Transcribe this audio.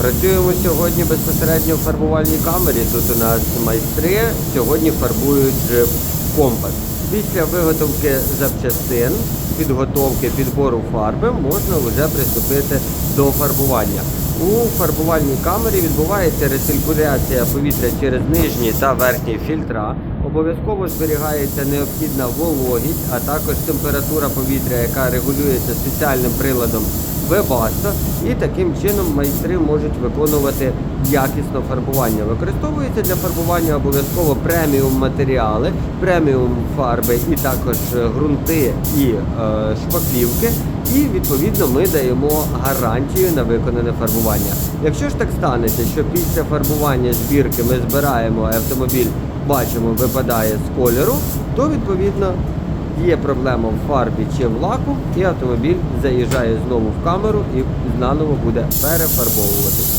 Працюємо сьогодні безпосередньо в фарбувальній камері. Тут у нас майстри сьогодні фарбують джип компас. Після виготовки запчастин, підготовки підбору фарби можна вже приступити до фарбування. У фарбувальній камері відбувається рециркуляція повітря через нижні та верхні фільтра. Обов'язково зберігається необхідна вологість, а також температура повітря, яка регулюється спеціальним приладом Webasto. І таким чином майстри можуть виконувати якісно фарбування. Використовується для фарбування обов'язково преміум матеріали, преміум фарби і також е, ґрунти і е, шпаклівки. І відповідно ми даємо гарантію на виконане фарбування. Якщо ж так станеться, що після фарбування збірки ми збираємо автомобіль, бачимо, випадає з кольору, то відповідно є проблема в фарбі чи в лаку, і автомобіль заїжджає знову в камеру і наново буде перефарбовуватись.